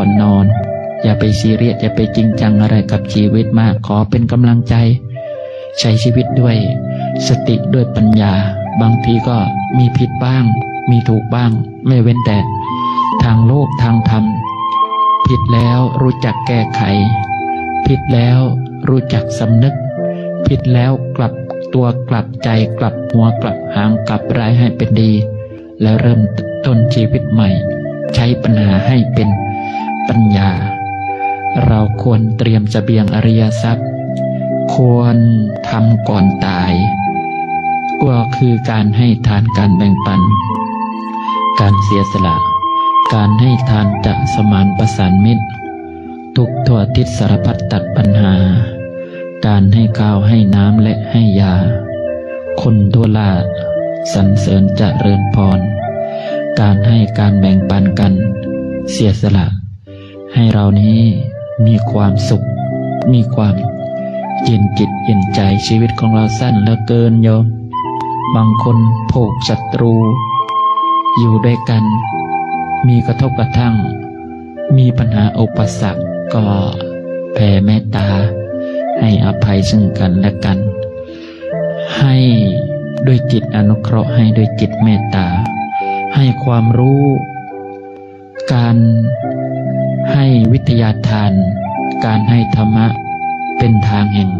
ก่อนนอน อย่าไปซีเรียสอย่าไปจริงจังอะไรกับชีวิตมาก ขอเป็นกำลังใจ ใช้ชีวิตด้วย สติด้วยปัญญา บางทีก็มีผิดบ้าง มีถูกบ้าง ไม่เว้นแต่ ทางโลกทางธรรม ผิดแล้วรู้จักแก้ไข ผิดแล้วรู้จักสำนึก ผิดแล้วกลับตัวกลับใจกลับหัวกลับหางกลับร้ายให้เป็นดี แล้วเริ่มต้นชีวิตใหม่ ใช้ปัญหาให้เป็น ปัญญา เราควรเตรียมจเสบียงอริยทรัพย์ ควรทำก่อนตาย ก็คือการให้ทานการแบ่งปัน การเสียสละ การให้ทานจะสมานประสานมิตร ทุกทั่วทิศสารพัดตัดปัญหา การให้ข้าวให้น้ำและให้ยา คนทั่วลาสรรเสริญจเจริญพร การให้การแบ่งปันกัน เสียสละ ให้เรานี้มีความสุข มีความเย็นจิตเย็นใจชีวิตของเราสั้นเหลือเกินโยม บางคนผูกศัตรู อยู่ด้วยกัน มีกระทบกระทั่ง มีปัญหาอุปสรรคก็แผ่เมตตา ให้อภัยซึ่งกันและกัน ให้ด้วยจิตอนุเคราะห์ให้ด้วยจิตเมตตา ให้ความรู้ การ ให้วิทยาทาน การให้ธรรมะ เป็นทางแห่ง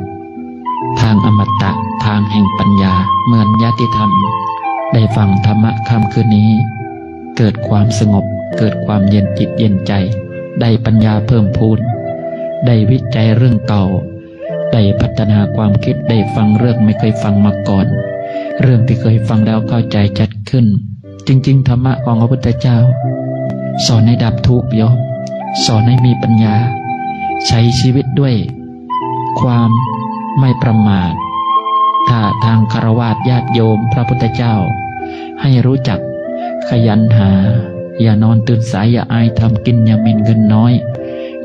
ทางอมตะทางแห่งปัญญาเหมือนญาติธรรม ได้ฟังธรรมะคำคืนนี้ เกิดความสงบเกิดความเย็นจิตเย็นใจ ได้ปัญญาเพิ่มพูน ได้วิจัยเรื่องเก่า ได้พัฒนาความคิดได้ฟังเรื่องไม่เคยฟังมาก่อน เรื่องที่เคยฟังแล้วเข้าใจชัดขึ้น จริง ๆ ธรรมะของพระพุทธเจ้า สอนให้ดับทุกข์โยม สอนให้มีปัญญา ใช้ชีวิตด้วย ความไม่ประมาทถ้าทางคารวะญาติโยมพระพุทธเจ้า ให้รู้จักขยันหา อย่านอนตื่นสายอย่าอายทำกินอย่ามินเงินน้อย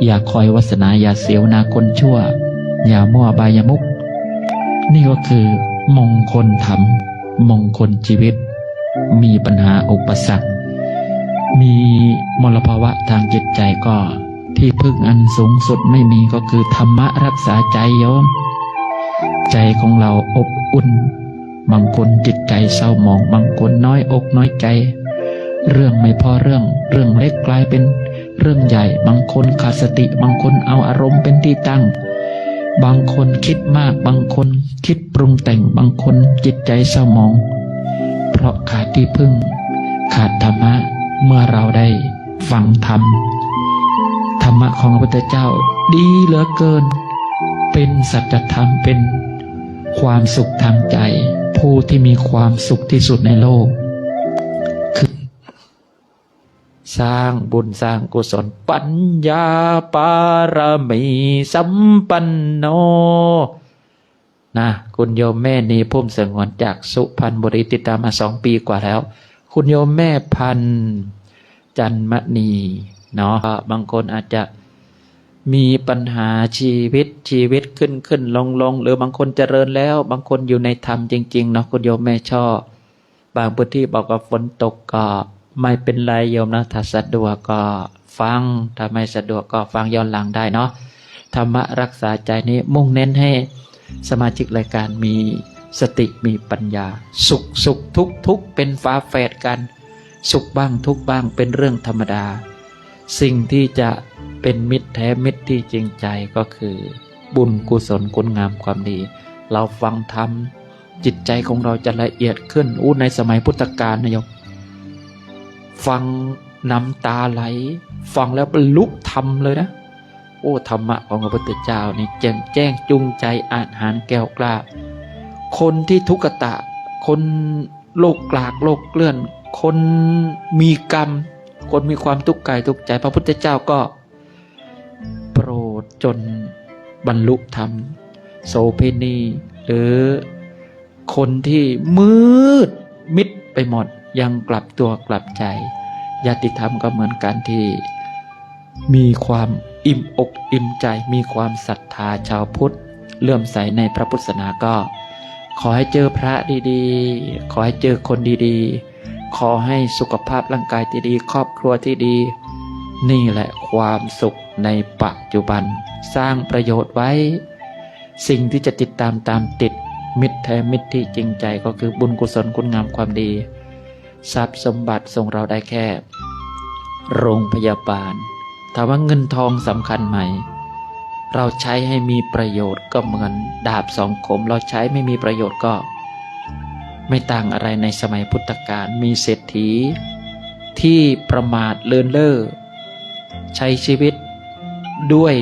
อย่าคอยวาสนาอย่าเสียวนาคนชั่ว อย่ามั่วบายมุก นี่ก็คือ มงคลธรรม มงคลชีวิต มีปัญหาอุปสรรค มีมลภาวะทางจิตใจก็ที่พึ่งอันสูงสุดไม่มีก็คือธรรมะรักษาใจโยม ใจของเราอบอุ่น บางคนจิตใจเศร้าหมอง บางคนน้อยอกน้อยใจ เรื่องไม่พอเรื่อง เรื่องเล็กกลายเป็นเรื่องใหญ่ บางคนขาดสติ บางคนเอาอารมณ์เป็นที่ตั้ง บางคนคิดมาก บางคนคิดปรุงแต่ง บางคนจิตใจเศร้าหมอง เพราะขาดที่พึ่ง ขาดธรรมะ เมื่อเราได้ฟังธรรม ธรรมะของพระพุทธเจ้า ดีเหลือเกิน เป็นสัจธรรมเป็นความสุขทางใจ ผู้ที่มีความสุขที่สุดในโลก คือ สร้างบุญสร้างกุศลปัญญาปารมีสัมปันโนนะคุณโยมแม่นีพุ่มสงวนจากสุพรรณบุรีติดตามมาสองปีกว่าแล้ว คุณโยมแม่พันจันมณีเนาะบางคนอาจจะมีปัญหาชีวิตชีวิตขึ้นขึ้นลงลงหรือบางคนเจริญแล้ว บางคนอยู่ในธรรมจริงๆเนาะคุณโยมแม่ชอบ บางพื้นที่บอกว่าฝนตกก็ไม่เป็นไรโยมนะถ้าสะดวกก็ฟังถ้าไม่สะดวกก็ฟังย้อนหลังได้เนาะธรรมะรักษาใจนี้มุ่งเน้นให้สมาชิกรายการมี สติมีปัญญา สุขสุขทุกทุกเป็นฟ้าแฝดกัน สุขบ้างทุกบ้างเป็นเรื่องธรรมดา สิ่งที่จะเป็นมิตรแท้มิตรที่จริงใจก็คือ บุญกุศลคุณงามความดี เราฟังธรรมจิตใจของเราจะละเอียดขึ้นอู้ในสมัยพุทธกาลนะโยมฟังน้ำตาไหล ฟังแล้วลุธรรมเลยนะ โอ้ธรรมะของพระพุทธเจ้านี่แจ่มแจ้งจูงใจอาหารแก้วกล้า คนที่ทุกตะ คนโลกกลากโลกเลื่อน คนมีกรรม คนมีความทุกข์กายทุกข์ใจ พระพุทธเจ้าก็ โปรดจนบรรลุธรรม โสเพณีหรือคนที่มืดมิดไปหมดยังกลับตัวกลับใจญาติธรรมก็เหมือนกันที่ มีความอิ่มอกอิ่มใจ มีความศรัทธาชาวพุทธเลื่อมใสในพระพุทธศาสนาก็ ขอให้เจอพระดีๆ ขอให้เจอคนดีๆ ขอให้สุขภาพร่างกายที่ดีครอบครัวที่ดี นี่แหละความสุขในปัจจุบัน สร้างประโยชน์ไว้ สิ่งที่จะติดตามตามติด มิตรแท้มิตรที่จริงใจก็คือบุญกุศลคุณงามความดี ทรัพย์สมบัติส่งเราได้แค่ โรงพยาบาลถามว่าเงินทองสำคัญไหม เราใช้ให้มีประโยชน์ก็เหมือนดาบสองคม เราใช้ไม่มีประโยชน์ก็ ไม่ต่างอะไรในสมัยพุทธกาลมีเศรษฐี ที่ประมาทเลินเล่อใช้ชีวิตด้วย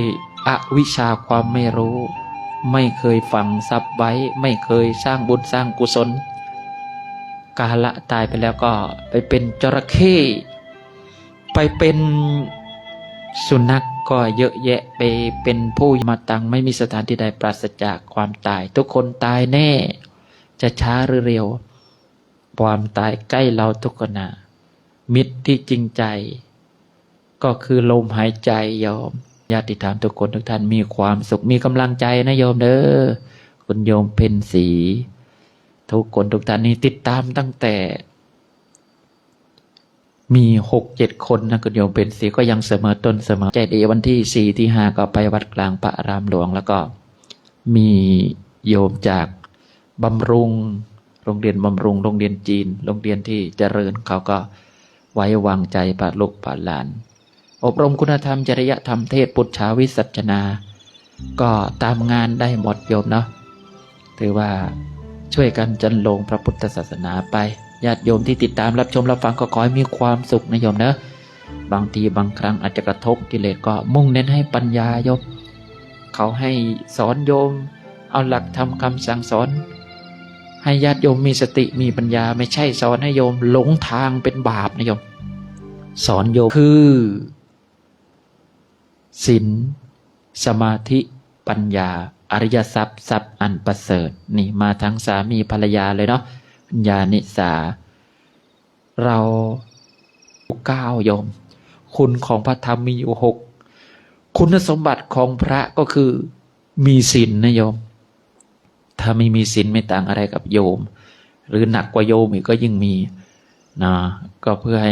อวิชชาความไม่รู้ ไม่เคยฝังทรัพย์ไว้ ไม่เคยสร้างบุญสร้างกุศล กาละตายไปแล้วก็ไปเป็นจระเข้ไปเป็น สุนัขกก็เยอะแยะไปเป็นผู้มาตังไม่มีสถานที่ใดปราศจากความตาย ทุกคนตายแน่ จะช้าหรือเร็ว ความตายใกล้เราทุกคนนะมิตรที่จริงใจ ก็คือลมหายใจโยมญาติธรรมทุกคนทุกท่านมีความสุขมีกำลังใจนะโยมเด้อคุณโยมเป็นสีทุกคนทุกท่านนี่ติดตามตั้งแต่ มีหกเจ็ดคนนะคุณโยมเป็นสีก็ยังเสมอต้นเสมอใจดีวันที่สี่ที่ห้าก็ไปวัดกลางพระอารามหลวง แล้วก็มีโยมจากบำรุง โรงเรียนบำรุง โรงเรียนจีน โรงเรียนที่เจริญเขาก็ไว้วางใจปาลูกปาหลาน อบรมคุณธรรมจริยธรรมเทศปุจฉาวิสัชนา ก็ตามงานได้หมดโยมเนาะถือว่าช่วยกันจันลงพระพุทธศาสนาไป ญาติโยมที่ติดตามรับชมรับฟังก็ขอให้มีความสุขนะโยมเนะ บางทีบางครั้งอาจจะกระทบกิเลสก็มุ่งเน้นให้ปัญญาโยม เขาให้สอนโยม เอาหลักทำคำสั่งสอน ให้ญาติโยมมีสติมีปัญญาไม่ใช่สอนให้โยมหลงทางเป็นบาปนะโยม สอนโยมคือศีลสมาธิปัญญา อริยทรัพย์ทรัพย์อันประเสริฐนี่มาทั้งสามีภรรยาเลยเนาะ ญาณิสา เราเก้าโยม คุณของพระธรรมมีอยู่หกคุณสมบัติของพระก็คือมีศีลนะโยม ถ้าไม่มีศีลไม่ต่างอะไรกับโยม หรือหนักกว่าโยมอีกก็ยิ่งมีนะก็เพื่อให้